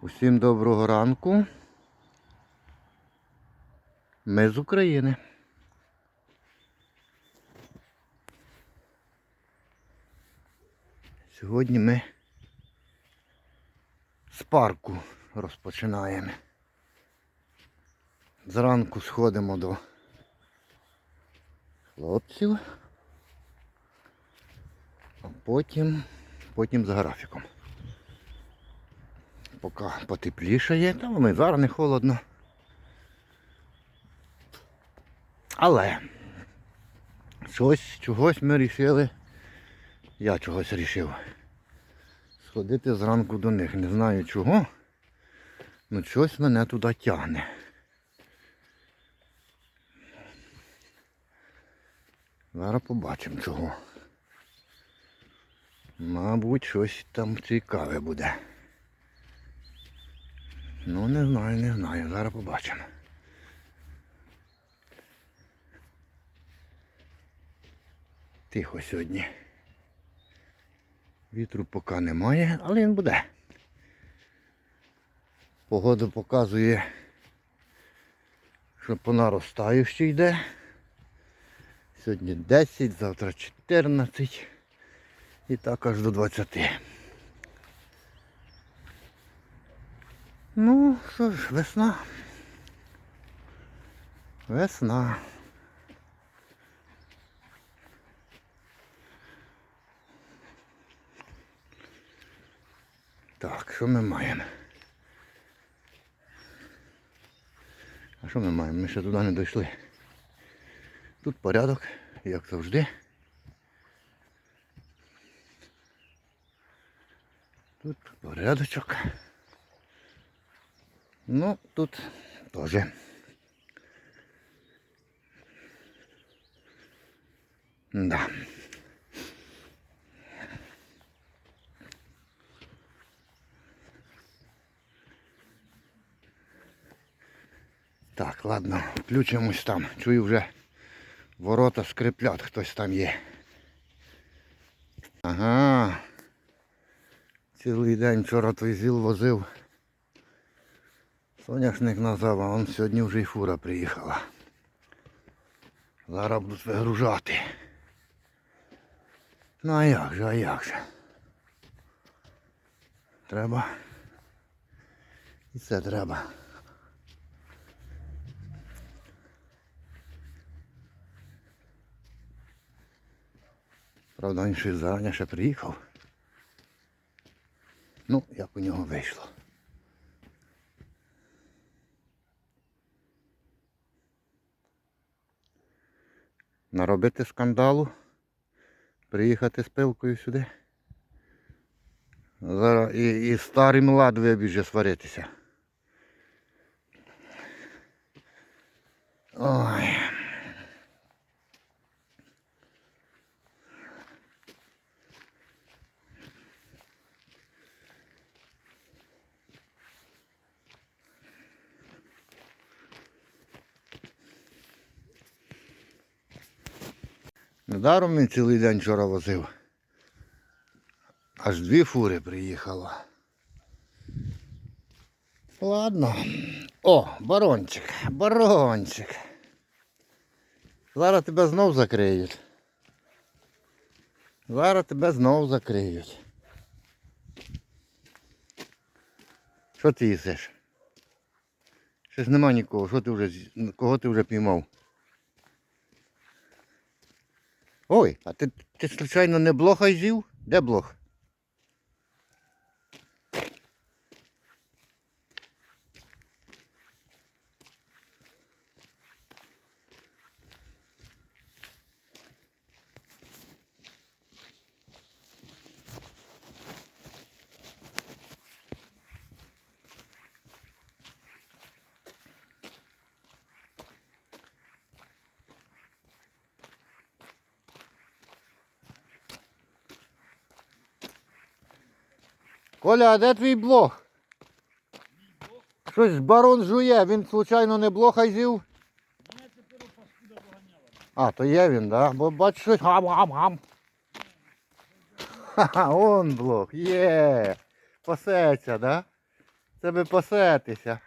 Усім доброго ранку. Ми з України. Сьогодні ми з парку розпочинаємо. Зранку сходимо до хлопців, а потім, потім за графіком. Поки потеплішає, та воно і зараз не холодно. Але щось, чогось ми вирішили, я чогось вирішив. Сходити зранку до них. Не знаю чого. Ну щось мене туди тягне. Зараз побачимо чого. Мабуть, щось там цікаве буде. Ну не знаю, не знаю. Зараз побачимо. Тихо сьогодні. Вітру поки немає, але він буде. Погода показує, що по наростаючій йде. Сьогодні 10, завтра 14 і так аж до 20. Ну, що ж, весна. Весна. Так, що ми маємо? А що ми маємо? Ми ще туди не дійшли. Тут порядок, як завжди. Тут порядочок. Ну, тут теж. Да. Так, ладно, включимось там. Чую вже ворота скриплять, хтось там є. Ага. Цілий день вчора той зіл возив. Соняшник назад, а он сьогодні вже й фура приїхала. Зараз будуть вигружати. Ну а як же, а як же? Треба. І це треба. Правда, він ще зарані ще приїхав. Ну, як у нього вийшло. Наробити скандалу, приїхати з пилкою сюди. Зараз і, і старий млад вибіже сваритися. Ой. Недаром він цілий день вчора возив. Аж дві фури приїхало. Ладно. О, барончик, барончик. Зараз тебе знов закриють. Зараз тебе знов закриють. Що ти їсиш? Ж нема нікого. Що ти вже кого ти вже піймав? Ой, а ти, ти случайно не блоха з'їв? Де блох? Коля, а де твій блох? Щось барон жує, він случайно не блоха з'їв? А, то є він, да? Бо бач щось гам-гам-гам. Ха-ха, он блок, є. Пасеться, да? Це би пасетися.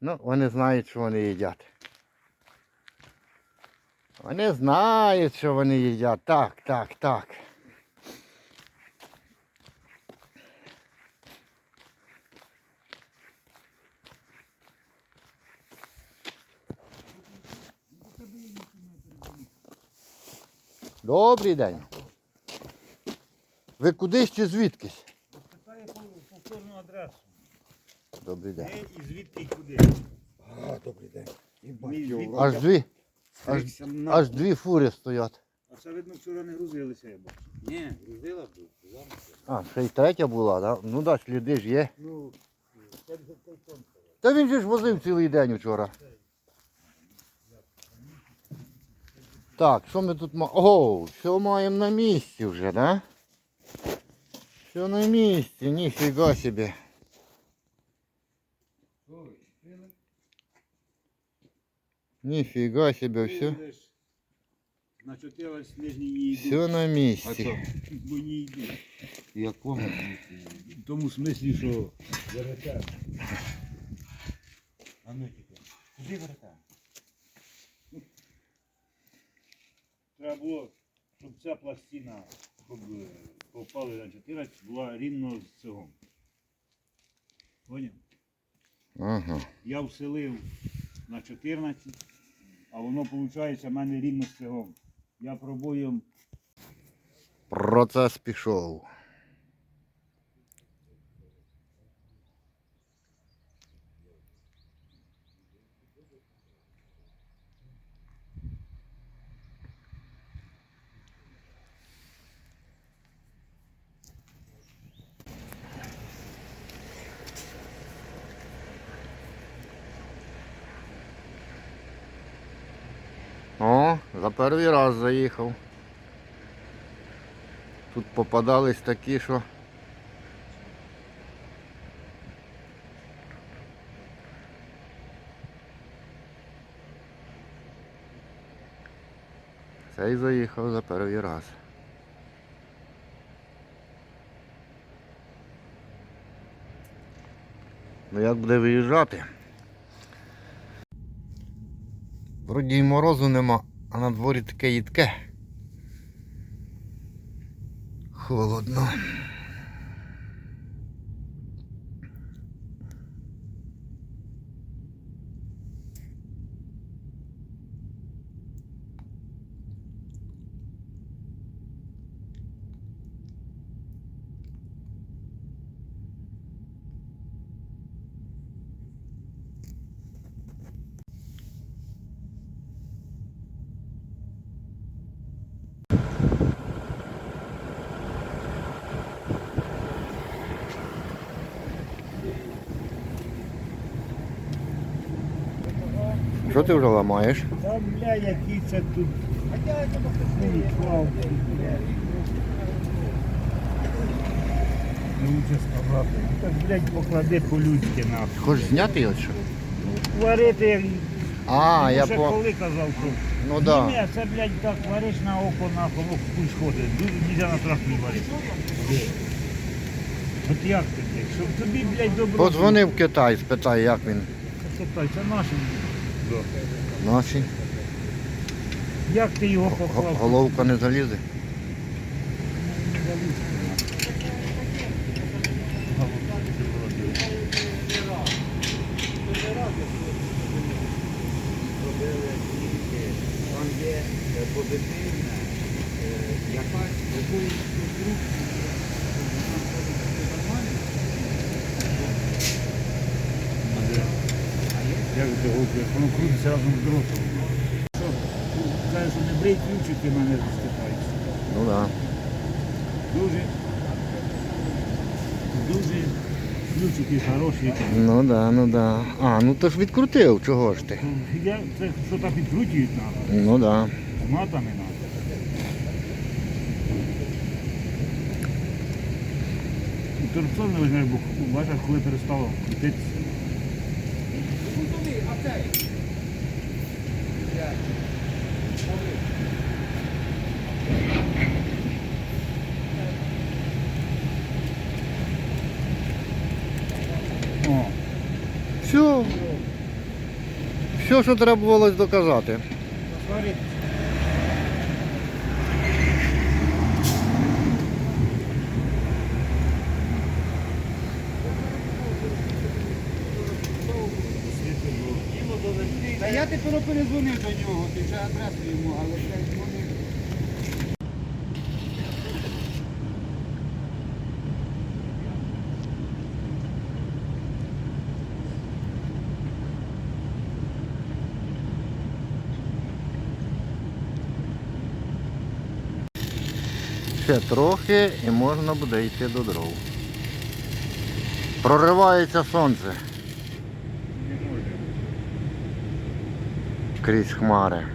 Ну, вони знають, що вони їдять. Вони знають, що вони їдять. Так, так, так. Добрий день. Ви кудись чи звідкись? Питає повторну адресу. Добрий день. Де і звідки і куди. А, добрий день. Мій звідки? Аж дві, аж, аж дві фури стоять. А це видно вчора не грузилися, я бачу. Ні, грузила б. А, ще й третя була, так? Да? Ну так, да, сліди ж є. Ну, це вже той сон. Та він же ж возив цілий день вчора. Так, що ми тут маємо? О, все маємо на місці вже, да? Все на місці, ніфіга собі. Ніфіга собі, все. На чотири нижній не йдуть. Все на А місці. що? Бо не йдуть. Якого? В тому смислі, що верета. А ну тільки. Куди верта? Треба було, щоб ця пластина, щоб е, попали на 14, була рівно з цього. Поняв? Ага. Я вселив на 14, а воно виходить в мене рівно з цього. Я пробую. Процес пішов. За перший раз заїхав. Тут попадались такі, що. Цей заїхав за перший раз. Ну як буде виїжджати? Вроді й морозу нема, а на дворі таке їдке. Холодно. Що ти вже ламаєш? Та бля, які це тут. Лучше сказати. Так, блядь, поклади по-людськи нахуй. Хочеш зняти його чи? Варити, А, Ну, я по. коли казав, що Ну да. ні, це, блядь, так вариш на око, нахуй, ну хуй сходить. Дуже нельзя на тракторі варити. От як ти, блядь, щоб тобі, блядь, добро. Подзвони в Китай, спитай, як він. Слухай, це наше. Наші. Як ти його поклав? Головка не залізе. Там є е, позитивне, е, якась якоїсь конструкції. Як ти гукаєш? Воно крутиться разом з дротом. Що, каже, що не брий ключики в мене розступаються. Ну да. Дуже, дуже ключики хороші. Ну да, ну да. А, ну то ж відкрутив, чого ж ти? Я, це що так підкрутюють треба, Ну да. матами треба. Торцов не візьме, бо бачиш, коли перестало крутитися. Що треба було доказати. Та я тепер перезвонив до нього, ти вже адресу йому, але я йому не... Ще трохи і можна буде йти до дров. Проривається сонце крізь хмари.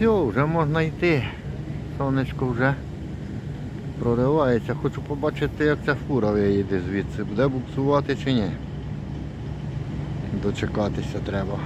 Все, вже можна йти. Сонечко вже проривається. Хочу побачити, як ця фура виїде звідси. Буде буксувати чи ні. Дочекатися треба.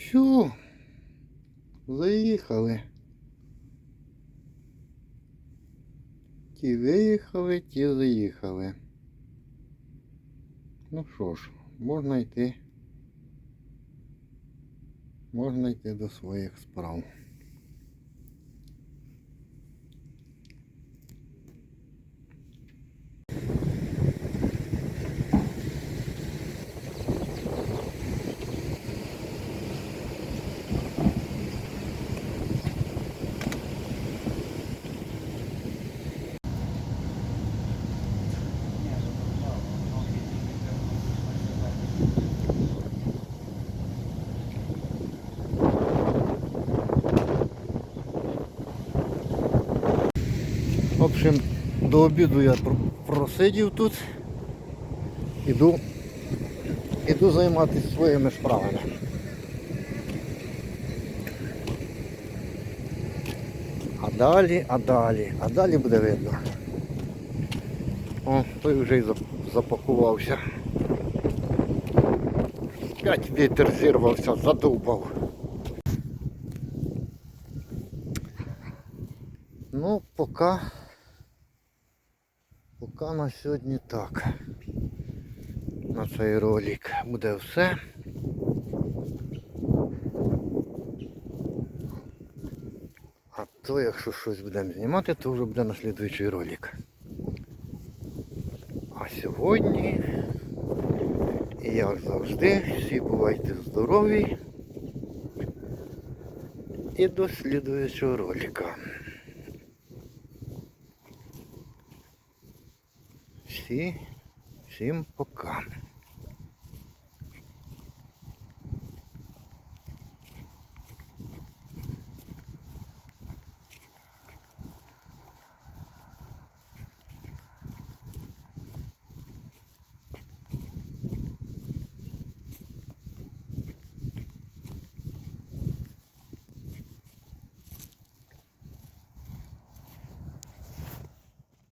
Все. Заїхали. Ті виїхали, ті заїхали. Ну що ж, можна йти. Можна йти до своїх справ. В общем, до обіду я просидів тут. Іду, іду займатися своїми справами. А далі, а далі, а далі буде видно. О, той вже й запакувався. П'ять вітер зірвався, задовбав. Ну, поки, поки на сьогодні так. На цей ролик буде все. А то, якщо щось будемо знімати, то вже буде на слідуючий ролик. А сьогодні, як завжди, всі бувайте здорові. І до слідуючого ролика. Всі, всім пока.